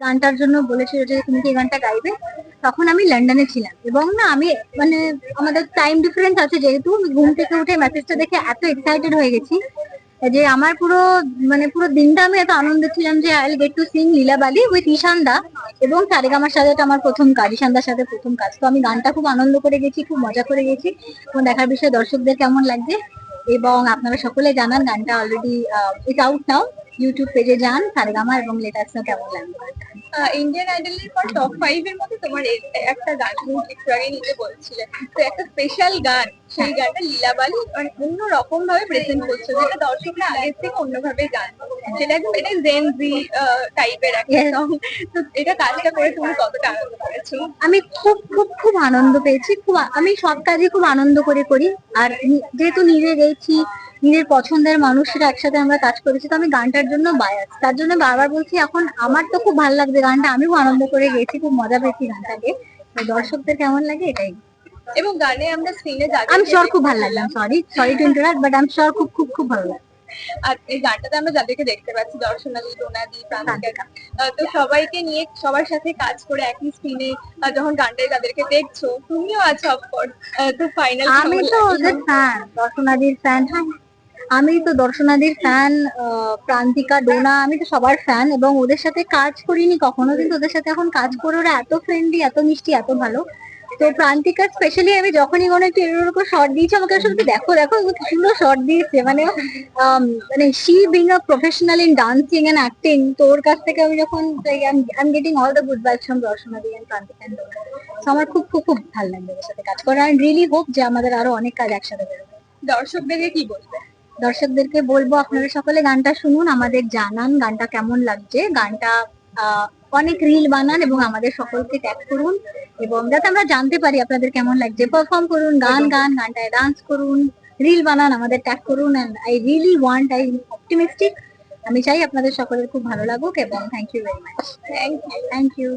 গানটার জন্য বলেছিল যে তুমি কি গানটা গাইবে? তখন আমি লন্ডনে ছিলাম এবং না আমি মানে আমাদের টাইম ডিফারেন্স আছে যেহেতু আমি ঘুম থেকে উঠে মেসেজটা দেখে এত এক্সাইটেড হয়ে গেছি যে আমার পুরো মানে পুরো দিনটা আমি এত আনন্দ ছিলাম যে I get to sing Leelabali with Ishan da এবং সারেগামার সাথে এটা আমার প্রথম কাজ ঈশান দার সাথে প্রথম কাজ। তো আমি গানটা খুব আনন্দ করে গেছি, খুব মজা করে গেছি। এবং দেখার বিষয়ে দর্শকদের কেমন লাগছে? এবং আপনারা সকলে জানান গানটা already it out now YouTube পেজে যান সারেগামা এবং লেটার্স কেমন লাগবে ইন্ডিয়ান আইডলের পর টপ ফাইভ এর মধ্যে তোমার একটা গান তুমি একটু আগে নিজে বলছিলে। তো একটা স্পেশাল গান সেই গানটা লীলাবালি মানে অন্য রকম ভাবে প্রেজেন্ট করছে যেটা দর্শকরা আগের থেকে অন্যভাবে জানতো সেটা একদম এটা জেন জি টাইপের একটা. সং তো এটা কাজটা করে তুমি কতটা আনন্দ করেছ? আমি খুব খুব খুব আনন্দ পেয়েছি। খুব আমি সব কাজই খুব আনন্দ করে করি। আর যেহেতু নিজে গেছি নিজের পছন্দের মানুষরা একসাথে আমরা কাজ করেছি তো আমি গানটার জন্য বায়াস তার জন্য বারবার বলছি এখন আমার তো খুব ভালো লাগছে গানটা আমি খুব আনন্দ করে গেছি খুব মজা পেয়েছি গানটাকে। দর্শকদের কেমন লাগে এটাই। এবং গানে আমরা স্ক্রিনে যাচ্ছি আমি শিওর খুব ভালো লাগলাম sorry sorry to interrupt but আমি শিওর খুব খুব খুব ভালো লাগল। আর এই গানটাতে আমরা যাদেরকে দেখতে পাচ্ছি দর্শনালী ডোনাদি প্রান্তিকা তো সবাইকে নিয়ে সবার সাথে কাজ করে একই স্ক্রিনে যখন গানটাই তাদেরকে দেখছ তুমিও আছো অফকোর্স তো ফাইনাল আমি তো ওদের ফ্যান দর্শনাদির ফ্যান হ্যাঁ। আমি তো দর্শনাদির ফ্যান প্রান্তিকা, ডোনা, আমি তো সবার ফ্যান এবং ওদের সাথে কাজ করিনি কখনো, কিন্তু ওদের সাথে এখন কাজ করে ওরা এত ফ্রেন্ডলি এত মিষ্টি, এত ভালো। তো প্রান্তিকা স্পেশালি আমি যখনই কোনো একটু এরকম করে শর্ট দিয়েছি, আমাকে আসলে দেখো দেখো সুন্দর শর্ট দিয়েছে। মানে মানে she being a professional in dancing and acting তো ওর কাছ থেকে আমি যখন I am getting all the good vibes from দর্শনাদি and Prantika and Dona. তো আমার খুব খুব খুব ভালো লাগবে ওদের সাথে কাজ করা। অ্যান্ড রিয়েলি হোপ যে আমাদের আরও অনেক কাজ একসাথে বেরোবে দর্শকদেরকে কি বলবে? দর্শকদেরকে বলব আপনারা সকলে গানটা শুনুন আমাদের জানান গানটা কেমন লাগছে। গানটা অনেক রিল বানান এবং আমাদের সকলকে ট্যাগ করুন এবং যাতে আমরা জানতে পারি আপনাদের কেমন লাগছে। পারফর্ম করুন গান গান গানটায় ডান্স করুন রিল বানান আমাদের ট্যাগ করুন and I really want I optimistic আমি চাই আপনাদের সকলের খুব ভালো লাগুক এবং thank you very much thank you thank you